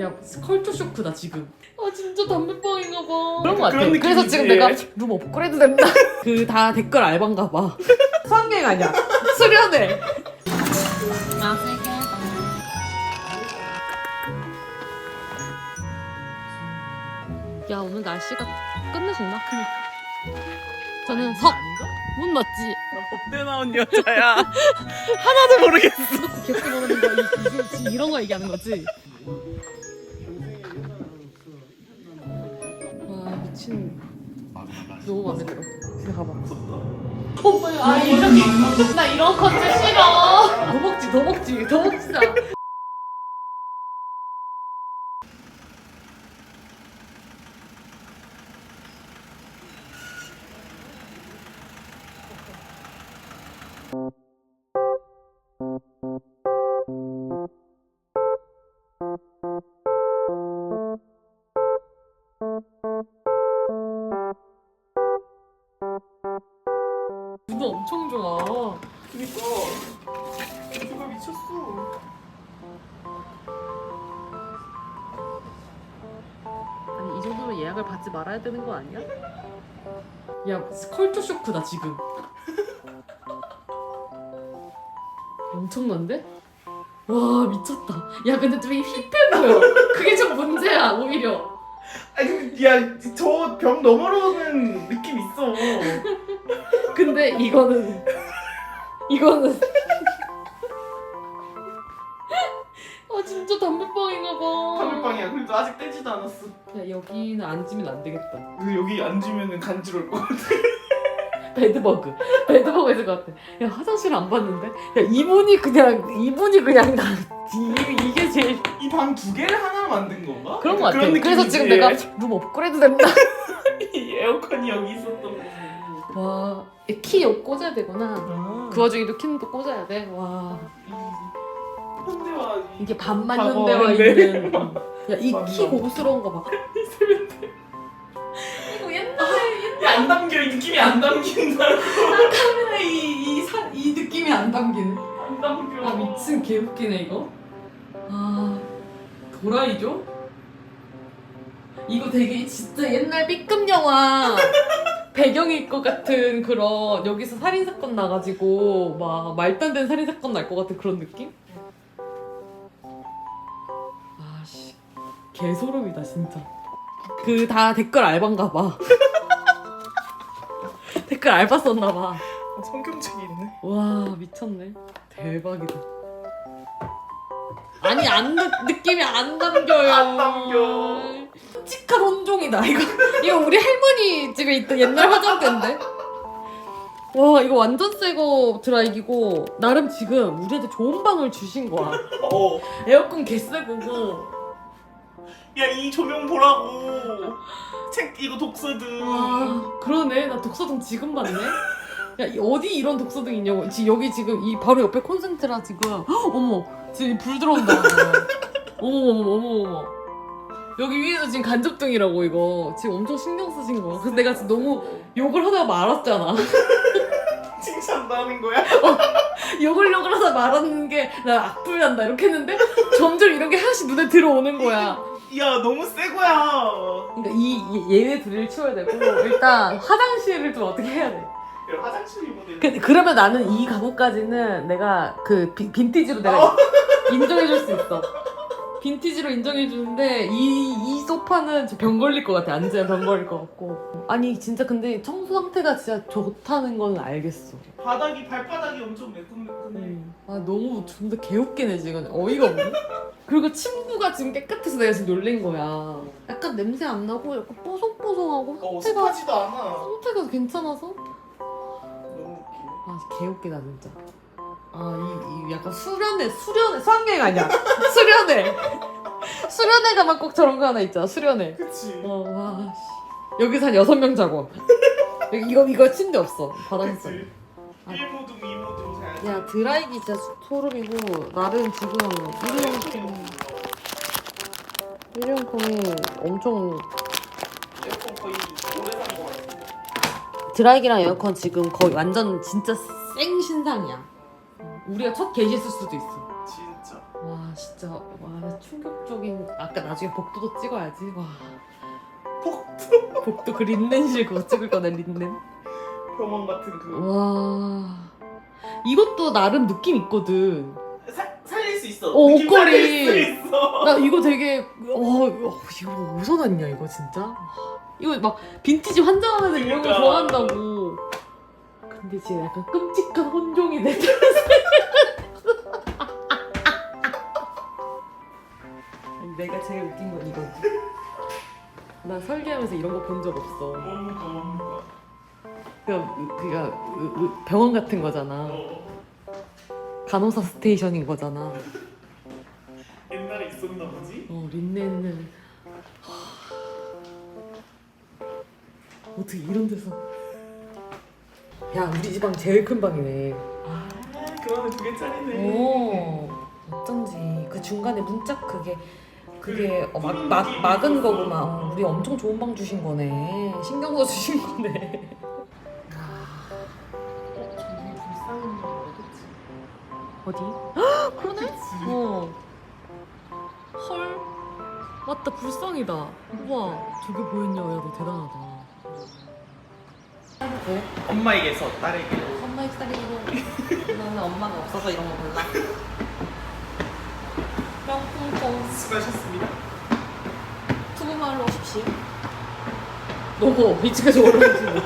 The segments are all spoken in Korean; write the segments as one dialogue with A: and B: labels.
A: 야 컬처 쇼크다 지금. 아 진짜 담배빵인가 봐. 그런 거 같아.
B: 그런
A: 그래서
B: 느낌이지.
A: 지금 내가 룸 업그레이드 됐나? 그 다 댓글 알바인가 봐. 수학여행 아니야. 수련회. 야 오늘 날씨가 끝내준다. 저는 석. 문 맞지?
B: 나 법대 나온 여자야. 하나도 모르겠어.
A: 기억해 보는 거 이, 이, 이런 거 얘기하는 거지? 와 미친 너무 마음에 들어. 집에 가봐. 오빠야 아 이런 나 이런 컨셉 싫어. 더 먹지 더 먹지 더 받지 말아야 되는 거 아니야? 야 컬처 쇼크다 지금. 엄청난데? 와 미쳤다. 야 근데 좀 힙해 보여. 그게 좀 문제야 오히려.
B: 아니 야저 벽 너머로는 느낌 있어.
A: 근데 이거는 이거는 여기는 앉으면 안 되겠다.
B: 근데 여기 앉으면은 간지러울 것 같아.
A: 배드버그. 배드버그 있을 것 같아. 야 화장실 안 봤는데? 야 이분이 그냥 이분이 그냥 나 이- 이게 제일
B: 이 방 두 개를 하나로 만든 건가?
A: 그런 거 같아.
B: 그런
A: 그래서
B: 느낌이지.
A: 지금 내가 룸 업그레이드?
B: 이 에어컨이 여기 있었던 거지.
A: 와, 키 여기 꽂아야 되구나.
B: 아,
A: 그 와중에 도 키는 또 꽂아야 돼. 와,
B: 이 현대와 이
A: 이게 반만
B: 과거
A: 현대화
B: 현대.
A: 있는. 어. 야, 이
B: 맞나?
A: 키 고급스러운 거 봐. 이거 옛날에
B: 안 담겨 이 느낌이 안 담긴다.
A: 카메라 이이 이 느낌이 안 담기네.
B: 안 담겨.
A: 아 미친 개웃기네 이거. 아 도라이죠? 이거 되게 진짜 옛날 B급 영화 배경일 것 같은 그런 여기서 살인 사건 나가지고 막 말도 안 되는 살인 사건 날 것 같은 그런 느낌? 개소름이다 진짜. 그 다 댓글 알바인가 봐. 댓글 알바 썼나 봐.
B: 어, 성경책이 있네.
A: 와 미쳤네 대박이다 아니 안 느- 느낌이 안 담겨요
B: 안 담겨.
A: 끔찍한 혼종이다 이거 이거 우리 할머니 집에 있던 옛날 화장대인데 와 이거 완전 새거 드라이기고 나름 지금 우리한테 좋은 방을 주신 거야
B: 어.
A: 에어컨 개새고고
B: 야 이 조명 보라고. 책 이거 독서등.
A: 와 그러네. 나 독서등 지금 봤네. 야 이- 어디 이런 독서등 있냐고. 지 여기 지금 이 바로 옆에 콘센트라 지금. 헉, 어머. 지금 불 들어온다 어머 어머 어머 어머 여기 위에서 지금 간접등이라고 이거. 지금 엄청 신경 쓰신 거야. 그래서 내가 지금 너무 욕을 하다가 말았잖아.
B: 칭찬하는 거야?
A: 욕을 욕을 하다 말았는 게 나 악플 난다 이렇게 했는데? 점점 이런 게 하나씩 눈에 들어오는 거야
B: 야 너무 새 거야.
A: 그러니까 이, 이 얘네들을 치워야 되고 일단 화장실을 좀 어떻게 해야 돼
B: 그럼 화장실 모델.
A: 그, 그러면 나는 이 가구까지는 내가 그 빈- 빈티지로 내가 인정해줄 수 있어. 빈티지로 인정해주는데 이, 이 소파는 저병 걸릴 것 같아. 앉으면 병 걸릴 것 같고. 아니 진짜 근데 청소 상태가 진짜 좋다는 건 알겠어.
B: 바닥이 발바닥이 엄청 매끈매끈해.
A: 음. 아 너무 존나 개웃기네 지금. 어이가 없네. 그리고 침구가 지금 깨끗해서 내가 지금 놀린 거야. 약간 냄새 안 나고 약간 뽀송뽀송하고
B: 어
A: 상태가
B: 습하지도 않아.
A: 상태가 괜찮아서
B: 너무 웃기네.
A: 아 개웃기다 진짜. 아이 이 약간 수련회 수련회 수학여행 아니야 수련회 수련회 가면 꼭 저런 거 하나 있잖아 수련회.
B: 그치.
A: 어와 여기서 한 여섯 명 자고 여기 이거 이거 침대 없어 바닥에 있어.
B: 그치.
A: 아.
B: 1모등 2모등 자야지.
A: 야 드라이기 진짜 소- 소름이고 나름 지금 일회용품 일회용품이 엄청
B: 에어컨 거의 오래 산거 같아.
A: 드라이기랑 에어컨 지금 거의 완전 진짜 생 신상이야. 우리가 첫 게시했을 수도 있어.
B: 진짜.
A: 와 진짜 와 충격적인 아까 나중에 복도도 찍어야지 와
B: 복도
A: 복도 그 린넨실 그거 찍을 거네 린넨
B: 병원 같은 그
A: 와 이것도 나름 느낌 있거든
B: 사, 살릴 수 있어.
A: 어,
B: 느낌
A: 옷걸이.
B: 살릴 수 있어.
A: 나 이거 되게 어, 어 이거 어디서 났냐 이거 진짜 이거 막 빈티지 환장하는 이런 거
B: 그러니까.
A: 좋아한다고 근데 진짜 약간 끔찍한 혼종이 내 아니, 내가 제일 웃긴 건 이거지. 나 설계하면서 이런 거 본 적 없어.
B: 뭡니까 뭡니까.
A: 그니까 그니까 병원 같은 거잖아.
B: 어,
A: 간호사 스테이션인 거잖아.
B: 옛날에 있었나 보지?
A: 어 린넨은. 어떻게 이런 데서 야 우리 집방 제일 큰 방이네
B: 아 그러면 두 개짜리네.
A: 오 어쩐지 그 중간에 문짝 그게 그게 어, 막, 막, 막은. 거구만 어, 우리 엄청 좋은 방 주신 거네 신경 써 주신 거네 어, 저기 불쌍한 어디? 헉, 그러네? 어. 헐. 맞다, 불쌍이다. 우와, 저게 보였냐? 야, 너 대단하다. 왜?
B: 엄마에게서 딸에게.
A: 엄마 입살이고 나는 엄마가 없어서 이런 거 몰라. 명품콩
B: 수고하셨습니다.
A: 투구마을로 오십시오. 너무 2층에서 올라오지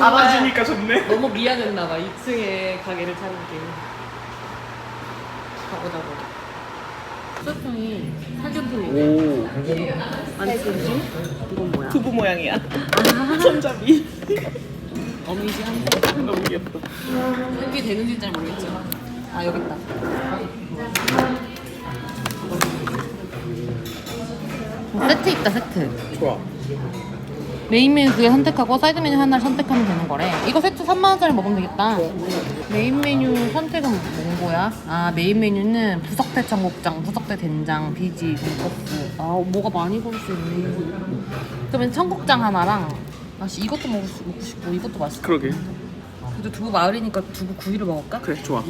B: 알아주니까 좋네.
A: 너무 미안했나봐 2층에 가게를 차린 게 가보자고 소통이
B: 오.
A: 아니 그지? 이건 뭐야?
B: 두부 모양이야.
A: 아
B: 손잡이.
A: 어미지 한데
B: 너무 귀엽다.
A: 이게 되는지 잘 모르겠지만 아 여기 있다 어, 세트 있다 세트
B: 좋아.
A: 메인 메뉴 두 개 선택하고 사이드 메뉴 하나를 선택하면 되는 거래. 이거 세트 3만 원짜리 먹으면 되겠다. 메인 메뉴 선택은 뭔 거야? 아 메인 메뉴는 부석대 청국장, 부석대 된장, 비지, 돈코스. 아 뭐가 많이 고를 수 있네. 그러면 청국장 하나랑 아씨 이것도 먹을 수 먹고 싶고 이것도 맛있어.
B: 그러게.
A: 그래도 두부 마을이니까 두부 구이를 먹을까?
B: 그래 좋아.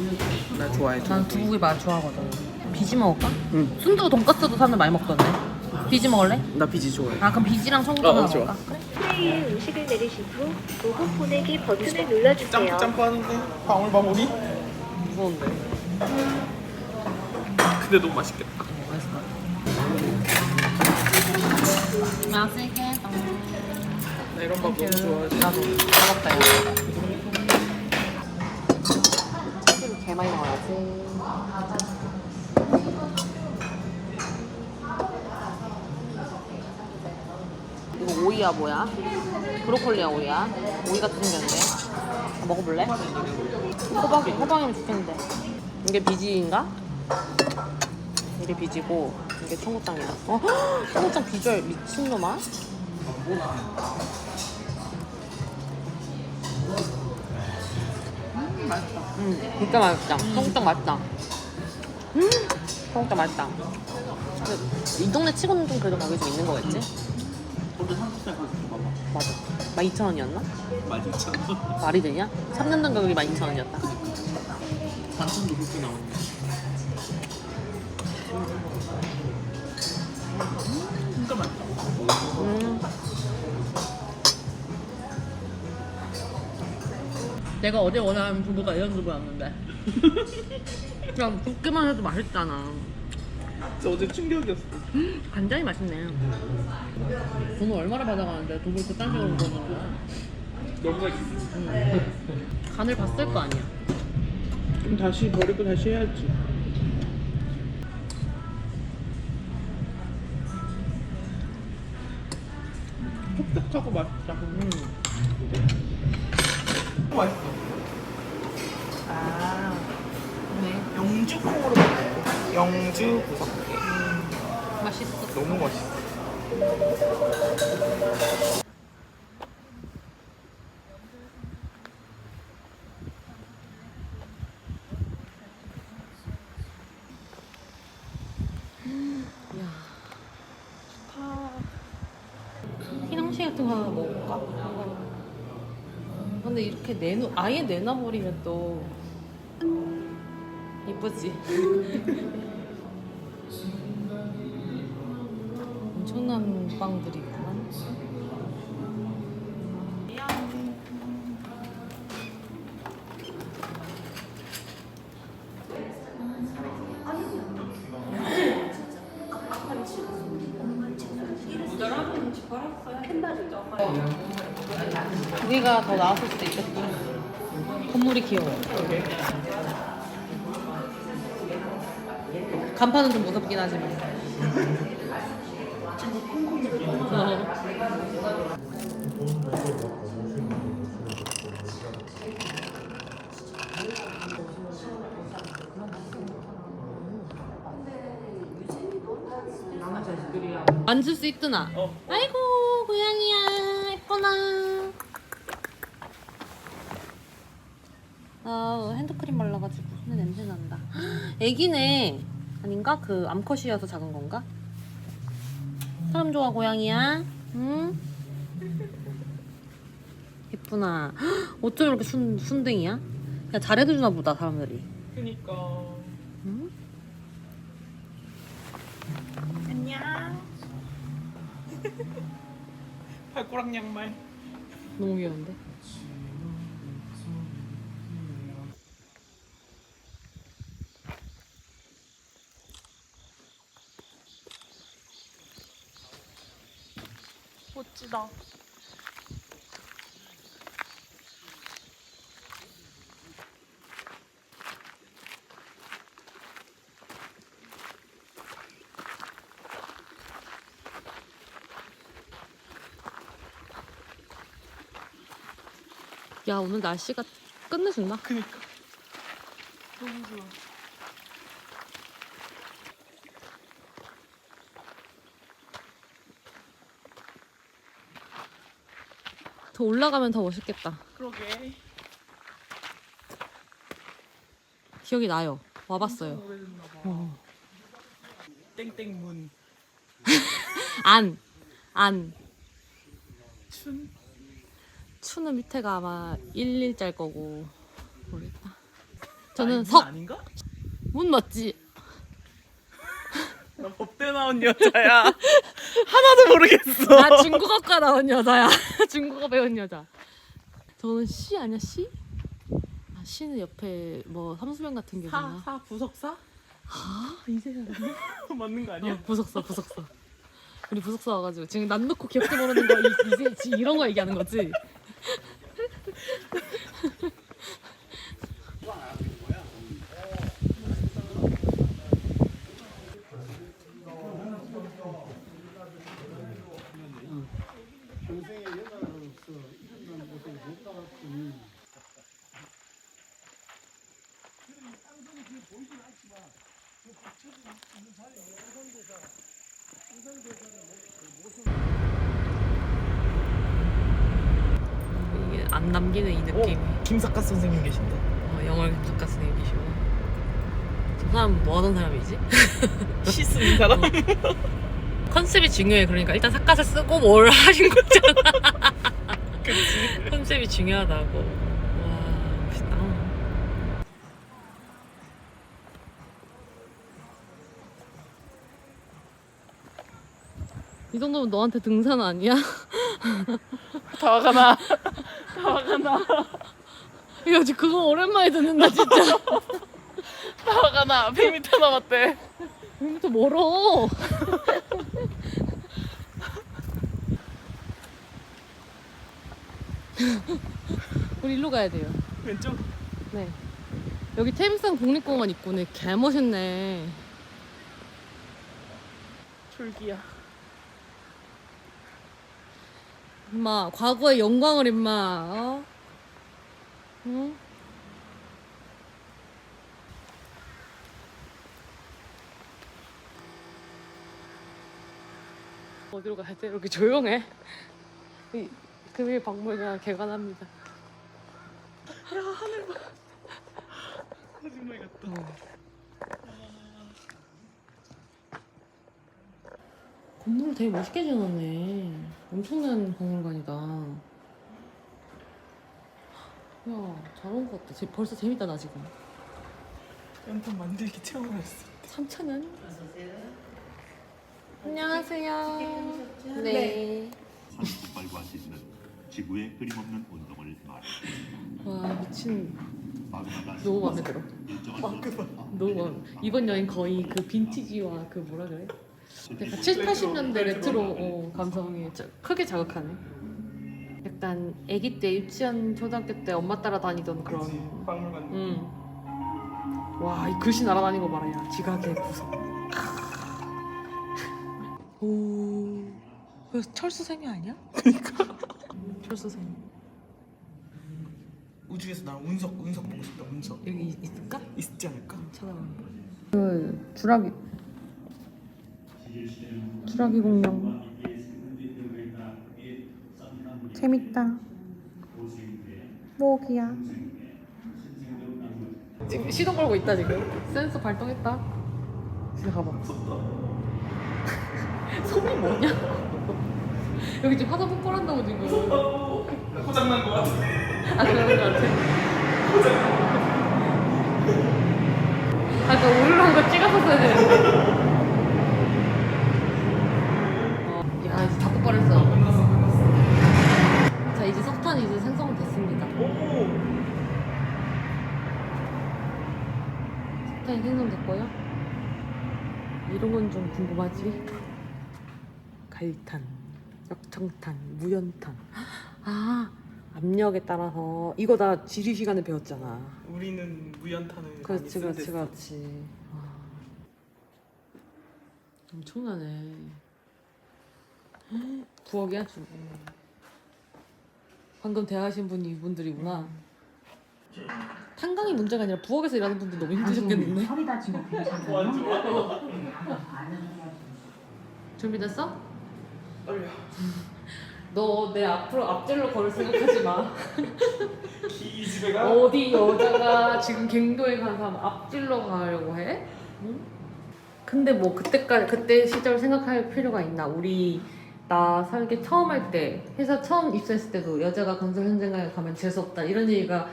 B: 나 좋아해.
A: 난 두부 구이 맛 좋아하거든. 비지 먹을까?
B: 응.
A: 순두 돈가스도 사람들 많이 먹던데. 비지 먹을래?
B: 나 비지 좋아해.
A: 아 그럼 비지랑 청국장
B: 어, 좋아.
A: 먹을까? 그래.
C: 음식을 내리신 후 로고 보내기 버튼을 눌러주세요.
B: 점프 점프하는데 방울방울이.
A: 무서운데.
B: 근데 너무 맛있겠다.
A: 맛있겠다.
B: 나 이런 밥 너무 좋아하지.
A: 나도 먹었다 이거. 개 많이 먹어야지. 이거 오이야 뭐야? 브로콜리야 오이야? 오이 같은 생겼는데. 먹어볼래? 호박이 호박이면 좋겠는데. 이게 비지인가? 이게 비지고 이게 청국장이다. 어? 헉! 청국장 비주얼 미친놈아? 음, 진짜 맛있다. 청국장 맛있다. 음, 청국장 맛있다. 그, 이 동네 치고는 좀 그래도 가격이 좀 있는 거겠지?
B: 오늘 삼겹살 가서 봐봐.
A: 맞아. 12,000원이었나?
B: 맛있잖아.
A: 말이 되냐? 3년 전 가격이 12,000원이었다.
B: 반찬도 그렇게 나오네. 진짜 맛있다.
A: 음. 내가 어제 원하는 두부가 이런 두부였는데. 그냥 붓기만 해도 맛있잖아.
B: 진짜 어제 충격이었어.
A: 간장이 맛있네. 돈을 얼마나 받아가는데 두부를 그딴 식으로 먹는 거야?
B: 너무 맛있어.
A: 간을 봤을 거 아니야.
B: 그럼 다시 버리고 다시 해야지. 촉촉하고 맛있다.
A: 음.
B: 맛있어.
A: 아, 네.
B: 영주 콩으로 먹을게. 영주 구석게.
A: 맛있어.
B: 너무 맛있어.
A: 야, 좋다. 희낭시 같은 거 하나 먹을까? 근데 이렇게 내놓 아예 내놔버리면 또 이쁘지. 엄청난 빵들이구만. 우리가 더 나았을 수 건물이 귀여워. 간판은 좀 무섭긴 하지만. 어. 만질 수 있드나?
B: 어.
A: 아이고 고양이야 예뻐나. 아 핸드크림 발라가지고 손에 냄새 난다. 애기네 아닌가? 그 암컷이어서 작은 건가? 사람 좋아 고양이야. 응? 예쁘나. 어쩜 이렇게 순 순댕이야? 그냥 잘해주나 보다 사람들이.
B: 그니까.
A: 응?
B: 안녕. 발꼬락 양말.
A: 너무 귀여운데.
B: 멋지다.
A: 야 오늘 날씨가 끝내준다.
B: 그니까. 너무 좋아.
A: 더 올라가면 더 멋있겠다.
B: 그러게.
A: 기억이 나요. 와봤어요.
B: 오래됐나 봐.
A: 어.
B: 땡땡문.
A: 안, 안.
B: 춘.
A: 추는 밑에가 아마 11짤 거고 모르겠다. 저는
B: 아니, 문
A: 석.
B: 아닌가?
A: 문 맞지?
B: 나 법대 나온 여자야. 하나도 모르겠어.
A: 나 중국어과 나온 여자야. 중국어 배운 여자. 저는 시 아니야 시? 아, 시는 옆에 뭐 삼수명 같은 게
B: 사,
A: 있나?
B: 사, 부석사?
A: 아 이제 알았네.
B: 맞는 거 아니야?
A: 어, 부석사 부석사. 우리 부석사 와가지고 지금 난 놓고 기억도 모르는 거 이, 이제 지- 이런 거 얘기하는 거지? 이게 안 남기는 이 느낌.
B: 어, 김사카 선생님 계신데.
A: 어, 영월 김석가 선생님 계시고. 저 사람 뭐 하던 사람이지?
B: 시 쓰는 사람?
A: 컨셉이 중요해. 그러니까 일단 삿갓을 쓰고 뭘 하신 거잖아.
B: 그치.
A: 컨셉이 중요하다고. 와, 멋있다. 이 정도면 너한테 등산 아니야?
B: 다 화가 나. 다 화가 나.
A: 야, 지 그거 오랜만에 듣는다, 진짜.
B: 다 화가 나. 100m 남았대.
A: 여기부터 멀어. 우리 일로 가야 돼요.
B: 왼쪽.
A: 네. 여기 태임산 국립공원 있구네. 개 멋있네.
B: 졸기야.
A: 임마, 과거의 영광을 임마, 어? 응? 어디로 가야 돼? 이렇게 조용해. 이 금일 박물관 개관합니다.
B: 야 하늘 봐. 거짓말 같다.
A: 건물을 되게 멋있게 지어놨네. 엄청난 박물관이다. 야, 잘 온 것 같아. 제- 벌써 재밌다, 나 지금.
B: 연탄 만들기 체험을 했어.
A: 3,000원? 안녕하세요. 네.
D: 산속발과 짖는 지구의 끊임없는 운동을 말해
A: 와 미친
D: 마그마가
A: 너무 마음에 들어.
D: 일정한
A: 너무 마음에 이번 여행 거의 그 빈티지와 그 뭐라 그래? 약간 7, 80년대 레트로 어, 감성이 자- 크게 자극하네. 약간 아기 때 유치원 초등학교 때 엄마 따라 다니던 그런.
B: 박물관.
A: 응. 와, 이 글씨 날아다니는 거 봐라, 야. 지각의 구석. 오. 그 철수생이 아니야? 그니까. 철수생.
B: 우주에서 나 운석 운석 보고 싶다 운석.
A: 여기 있을까?
B: 있지 않을까?
A: 찾아봐. 그 주라기. 주라기 공룡. 재밌다. 모기야. 지금 시동 걸고 있다 지금. 센서 발동했다. 진짜 가봐. 소리 뭐냐? 여기 지금 화장 폭발한다고 지금.
B: 고장난 거 같아.
A: 아 그런 거 같아. 아까 우르르한 거 찍었었어야 되는데. 어, 야 이제 다 폭발했어.
B: 끝났어 끝났어.
A: 자 이제 석탄이 이제 생성됐습니다.
B: 오.
A: 석탄이 생성됐고요. 이런 건 좀 궁금하지? 갈탄, 역청탄, 무연탄. 아 압력에 따라서 이거 다 지리 시간에 배웠잖아.
B: 우리는 무연탄을
A: 그렇지
B: 많이
A: 그렇지
B: 쓴댔어.
A: 그렇지 와. 엄청나네 부엌이야 주 방금 대화하신 분이 이분들이구나 탄강이 문제가 아니라 부엌에서 일하는 분들 너무 힘드셨겠는데
E: 허리 다친 거 괜찮아요?
B: 좋아.
A: 준비됐어?
B: 떨려.
A: 너 내 앞으로 앞질러 걸을 생각하지 마
B: 기집애가.
A: 어디 여자가 지금 갱도에 간 사람 앞질러 가려고 해? 응? 근데 뭐 그때까지 그때 시절 생각할 필요가 있나? 우리 나 살기 처음 할 때 회사 처음 입사했을 때도 여자가 건설 현장에 가면 재수 없다 이런 얘기가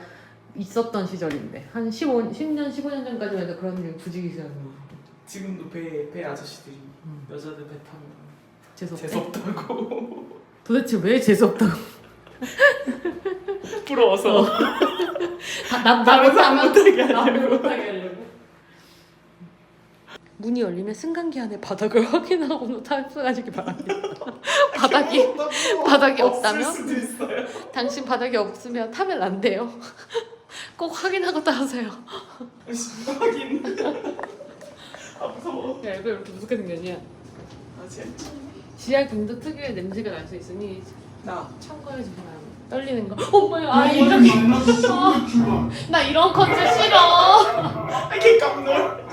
A: 있었던 시절인데 한 15, 10년 15년 전까지만 해도 그런 일 부지기 시작했는데
B: 지금도 배 배 아저씨들이
A: 음.
B: 여자들 배 타면
A: 재수 없대?
B: 재수 없다고
A: 도대체 왜 재수 없다고?
B: 부러워서.
A: 나, 나 못하면 못하게 하려고. 못하게 하려고. 문이 열리면 승강기 안에 바닥을 확인하고 탑승하시기 바랍니다. 바닥이 바닥이 없다면?
B: 없을 수도 있어요.
A: 당신 바닥이 없으면 타면 안 돼요. 꼭 확인하고 타세요.
B: 씨, 확인. 아 무서워.
A: 야 이거 이렇게 무섭게 생겼냐?
B: 아 진짜.
A: 지하 갱도 특유의 냄새가 날 수 있으니
B: 나.
A: 참고해 주세요. 떨리는 거. 엄마야, 아 이렇게. 어, 나 이런 컨셉 싫어.
B: 아 개깜놀.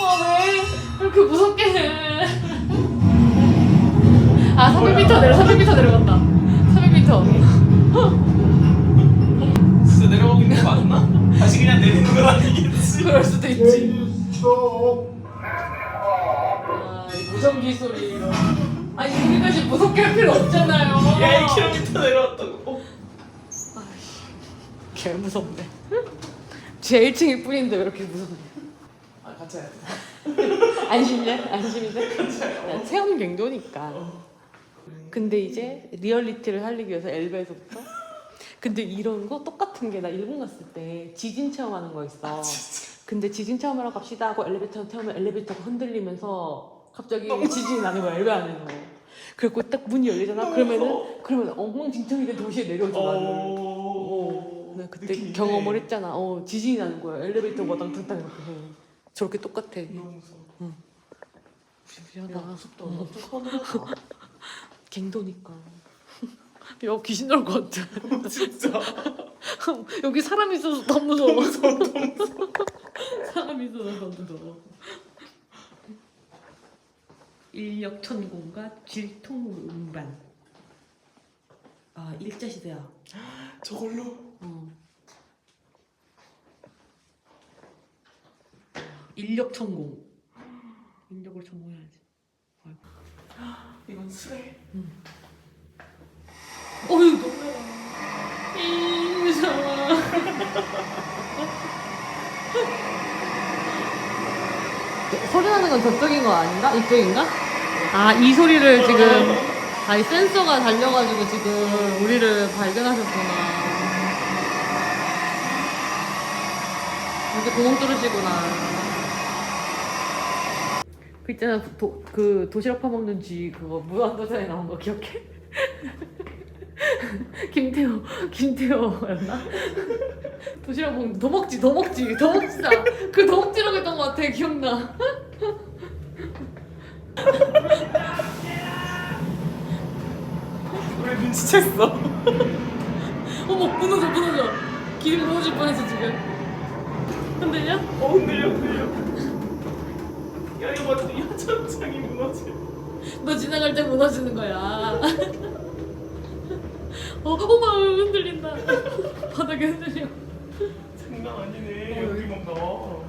A: 아왜 이렇게 무섭게 해? 아 300m 내려 300m 내려간다. 300m.
B: 진짜 내려가고 있는 거 맞나? 다시 그냥 내리는 건 아니겠지.
A: 그럴 수도 있지. 아, 이 무전기 소리 이런. 아니 우리까지 무섭게 할 필요 없잖아요.
B: 야 1km 내려왔다고. 어.
A: 개 무섭네. 제 1층일 뿐인데 왜 이렇게 무섭냐?
B: 아 같이 해야 돼.
A: 안심이네? 안심이네? 난 체험 갱도니까. 근데 이제 리얼리티를 살리기 위해서 엘베에서부터 근데 이런 거 똑같은 게 나 일본 갔을 때 지진 체험하는 거 있어. 근데 지진 체험하러 갑시다 하고 엘리베이터 태우면 엘리베이터가 흔들리면서 갑자기 지진이 나는 거야 엘베 안에서. 그리고 딱 문이 열리잖아.
B: 너무
A: 그러면은. 그러면 엉망진창이 된 도시에 내려오지 나는.
B: 오.
A: 나 그때
B: 느낌이
A: 경험을
B: 있네.
A: 했잖아. 어 지진이 나는 거야. 엘리베이터 마당탕탕 이렇게 해. 저렇게 똑같아.
B: 너무 무서워. 야 무섭다. 좀 서늘하다.
A: 갱도니까. 야 귀신 나올 것 같아.
B: 진짜.
A: 여기 사람 있어서 더 무서워. 사람 있어서 더 무서워. 인력 천공과 질통 음반. 아 일자 시대야.
B: 저걸로.
A: 어. 인력 천공. 인력을 전공해야지.
B: 이건 술에.
A: 어휴. 이 무서워. 소리 나는 건 저쪽인 거 아닌가? 이쪽인가? 아 이 소리를 지금 아 이 센서가 달려가지고 지금 우리를 발견하셨구나. 이렇게 구멍 뚫으시구나. 그 있잖아 도, 그 도시락 파먹는 쥐 그거 무한도전에 나온 거 기억해? 김태호 김태호였나? 도시락 먹는 도먹지 도먹지 도먹지다 그 도먹지라고 했던 거 같아 기억나
B: 왜 눈치챘어?
A: 어머 무너져 무너져 길 무너질 뻔했어 지금 흔들려?
B: 어 흔들려 흔들려. 야 이거 완전 야천장이 무너져.
A: 너 지나갈 때 무너지는 거야 어, 어머 흔들린다 바닥에 흔들려
B: 장난 아니네. 여기 뭔가.
A: 어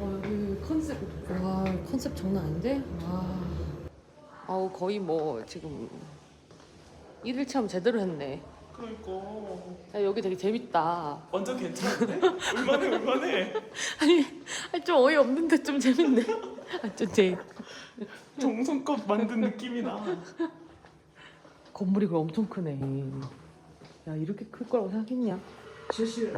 A: 여기 컨셉 와 컨셉 장난 아닌데? 와 아우 거의 뭐 지금 일일 체험 제대로 했네
B: 그러니까
A: 야, 여기 되게 재밌다
B: 완전 괜찮은데? 얼마네 얼마네.
A: 아니 아니, 좀 어이없는데 좀 재밌네 아, 좀 재.
B: 정성껏 만든 느낌이 나.
A: 건물이 그럼 엄청 크네 야 이렇게 클 거라고 생각했냐?
E: 실실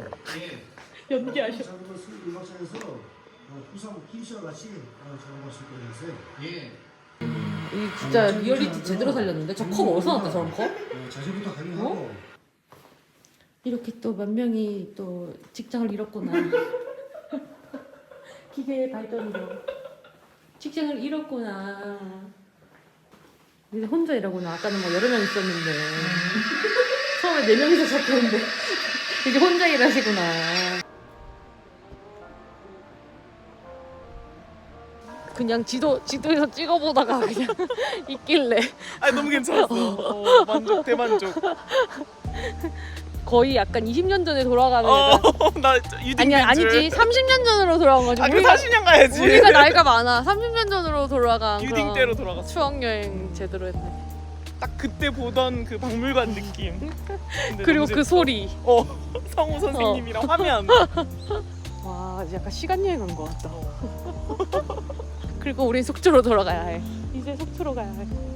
A: 연기하셔
E: 작업을 수 음악장에서 어, 부산 기시와 같이 어, 작업하실 거라서요. 예.
A: 이 진짜 리얼리티 제대로 살렸는데 저 컵 어디서 나왔다 저런 컵?
E: 어, 자세부터 강의하고
A: 이렇게 또 몇 명이 또 직장을 잃었구나. 기계의 발전으로 직장을 잃었구나. 이제 혼자 일하구나. 아까는 뭐 여러 명 있었는데 처음에 네 명이서 시작했는데 이제 혼자 일하시구나. 그냥 지도 지도에서 찍어보다가 그냥 있길래
B: 아 너무 괜찮았어. 어, 만족 대만족.
A: 거의 약간 20년 전에 돌아가는
B: 어,
A: 애들.
B: 나 유딩
A: 아니 아니지 30년 전으로 돌아간 거지.
B: 아, 그
A: 우리가
B: 40년 가야지.
A: 우리가 나이가 많아. 30년 전으로 돌아간
B: 유딩
A: 그런
B: 때로 돌아갔어.
A: 추억 여행 제대로 했네.
B: 딱 그때 보던 그 박물관 느낌. 근데
A: 그리고
B: 너무
A: 그. 소리.
B: 어 성우 선생님이랑 화면.
A: 와, 이제 약간 시간 여행 간 것 같다. 그리고 우리 속초로 돌아가야 해. 이제 속초로 가야 해.